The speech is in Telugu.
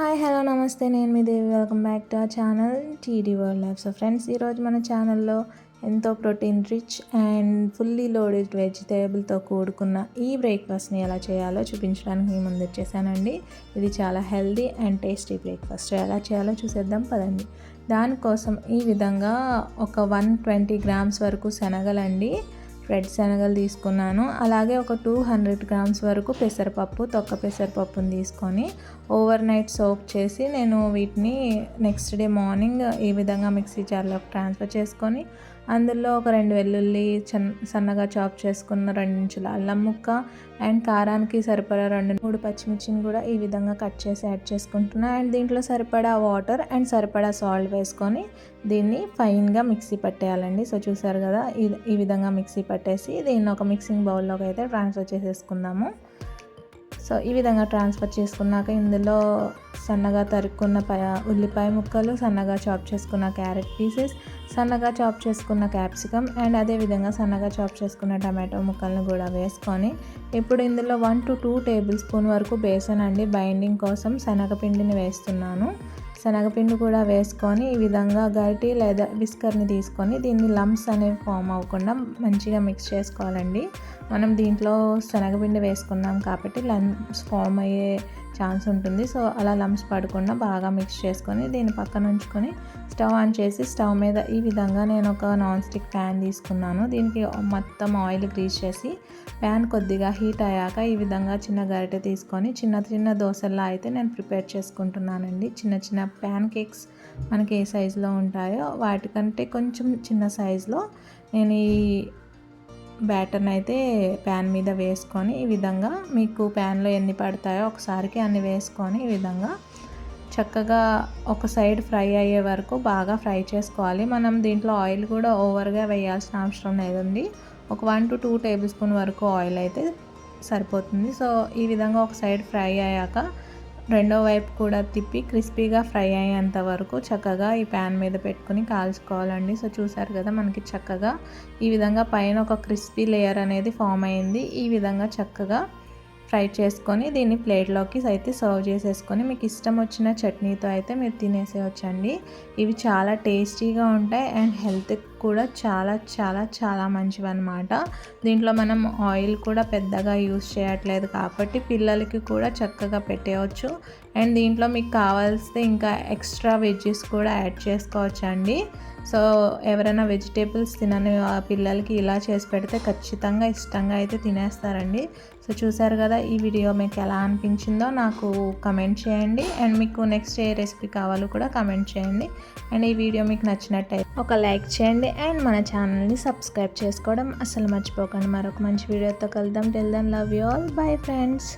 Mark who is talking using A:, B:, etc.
A: హాయ్ హలో నమస్తే. నేను మీ Devi. Welcome back to the channel TD world life so friends ఈరోజు మన ఛానల్లో ఎంతో protein rich and fully loaded వెజిటేబుల్తో కూడుకున్న ఈ బ్రేక్ఫాస్ట్ని ఎలా చేయాలో చూపించడానికి ముందు వచ్చేసానండి. ఇది చాలా హెల్దీ అండ్ టేస్టీ బ్రేక్ఫాస్ట్. ఎలా చేయాలో చూసేద్దాం పదండి. దానికోసం ఈ విధంగా ఒక వన్ ట్వంటీ గ్రామ్స్ వరకు శనగలండి. రెడ్ శనగలు తీసుకున్నాను. అలాగే ఒక టూ హండ్రెడ్ గ్రామ్స్ వరకు పెసరపప్పు తొక్క పెసరపప్పుని తీసుకొని ఓవర్ నైట్ సోక్ చేసి నేను వీటిని నెక్స్ట్ డే మార్నింగ్ ఈ విధంగా మిక్సీ జార్లోకి ట్రాన్స్ఫర్ చేసుకొని అందులో ఒక రెండు వెల్లుల్లి చన్ సన్నగా చాప్ చేసుకున్న రెండు ఇంచుల అల్లం ముక్క అండ్ కారానికి సరిపడా రెండు మూడు పచ్చిమిర్చిని కూడా ఈ విధంగా కట్ చేసి యాడ్ చేసుకుంటున్నాను అండ్ దీంట్లో సరిపడా వాటర్ అండ్ సరిపడా సాల్ట్ వేసుకొని దీన్ని ఫైన్గా మిక్సీ పట్టేయాలండి. సో చూసారు కదా ఈ విధంగా మిక్సీ పట్టేసి దీన్ని ఒక మిక్సింగ్ బౌల్లోకి అయితే ట్రాన్స్ఫర్ చేసేసుకుందాము. సో ఈ విధంగా ట్రాన్స్ఫర్ చేసుకున్నాక ఇందులో సన్నగా తరుక్కున్న ఉల్లిపాయ ముక్కలు సన్నగా చాప్ చేసుకున్న క్యారెట్ పీసెస్ సన్నగా చాప్ చేసుకున్న క్యాప్సికమ్ అండ్ అదేవిధంగా సన్నగా చాప్ చేసుకున్న టమాటో ముక్కలను కూడా వేసుకొని ఇప్పుడు ఇందులో one to two tablespoon వరకు బేసన్ అండి. బైండింగ్ కోసం శనగపిండిని వేస్తున్నాను. శనగపిండి కూడా వేసుకొని ఈ విధంగా గరిటి లేదా విస్కర్ని తీసుకొని దీన్ని లమ్స్ అనేవి ఫామ్ అవ్వకుండా మంచిగా మిక్స్ చేసుకోవాలండి. మనం దీంట్లో శనగపిండి వేసుకున్నాం కాబట్టి లమ్స్ ఫామ్ అయ్యే ఛాన్స్ ఉంటుంది. సో అలా లంప్స్ పడకుండా బాగా మిక్స్ చేసుకొని దీని పక్కన ఉంచుకొని స్టవ్ ఆన్ చేసి స్టవ్ మీద ఈ విధంగా నేను ఒక నాన్ స్టిక్ ప్యాన్ తీసుకున్నాను. దీనికి మొత్తం ఆయిల్ గ్రీస్ చేసి ప్యాన్ కొద్దిగా హీట్ అయ్యాక ఈ విధంగా చిన్న గరిటె తీసుకొని చిన్న చిన్న దోశల్లో అయితే నేను ప్రిపేర్ చేసుకుంటున్నానండి. చిన్న చిన్న ప్యాన్ కేక్స్ మనకి ఏ సైజులో ఉంటాయో వాటికంటే కొంచెం చిన్న సైజులో నేను ఈ బ్యాటర్ని అయితే ప్యాన్ మీద వేసుకొని ఈ విధంగా మీకు ప్యాన్లో ఎన్ని పడతాయో ఒకసారికి అన్ని వేసుకొని ఈ విధంగా చక్కగా ఒక సైడ్ ఫ్రై అయ్యే వరకు బాగా ఫ్రై చేసుకోవాలి. మనం దీంట్లో ఆయిల్ కూడా ఓవర్గా వేయాల్సిన అవసరం లేదండి. ఒక one to two tablespoon వరకు ఆయిల్ అయితే సరిపోతుంది. సో ఈ విధంగా ఒక సైడ్ ఫ్రై అయ్యాక రెండో వైపు కూడా తిప్పి క్రిస్పీగా ఫ్రై అయ్యేంత వరకు చక్కగా ఈ ప్యాన్ మీద పెట్టుకుని కాల్చుకోవాలండి. సో చూసారు కదా మనకి చక్కగా ఈ విధంగా పైన ఒక క్రిస్పీ లేయర్ అనేది ఫామ్ అయింది. ఈ విధంగా చక్కగా ఫ్రై చేసుకొని దీన్ని ప్లేట్లోకి అయితే సర్వ్ చేసేసుకొని మీకు ఇష్టం వచ్చిన చట్నీతో అయితే మీరు తినేసేయచ్చండి. ఇవి చాలా టేస్టీగా ఉంటాయి అండ్ హెల్త్ కూడా చాలా చాలా చాలా మంచివి అనమాట దీంట్లో మనం ఆయిల్ కూడా పెద్దగా యూస్ చేయట్లేదు కాబట్టి పిల్లలకి కూడా చక్కగా పెట్టేయచ్చు. అండ్ దీంట్లో మీకు కావాల్స్తే ఇంకా ఎక్స్ట్రా వెజ్జెస్ కూడా యాడ్ చేసుకోవచ్చు అండి సో ఎవరైనా వెజిటేబుల్స్ తినని పిల్లలకి ఇలా చేసి పెడితే ఖచ్చితంగా ఇష్టంగా అయితే తినేస్తారండి. సో చూసారు కదా ఈ వీడియో మీకు ఎలా అనిపించిందో నాకు కమెంట్ చేయండి. అండ్ మీకు నెక్స్ట్ ఏ రెసిపీ కావాలో కూడా కమెంట్ చేయండి. అండ్ ఈ వీడియో మీకు నచ్చినట్టయితే ఒక లైక్ చేయండి. అండ్ మన ఛానల్ని సబ్స్క్రైబ్ చేసుకోవడం అసలు మర్చిపోకండి. మరొక మంచి వీడియోతో కలుద్దాం. Till then love you all bye friends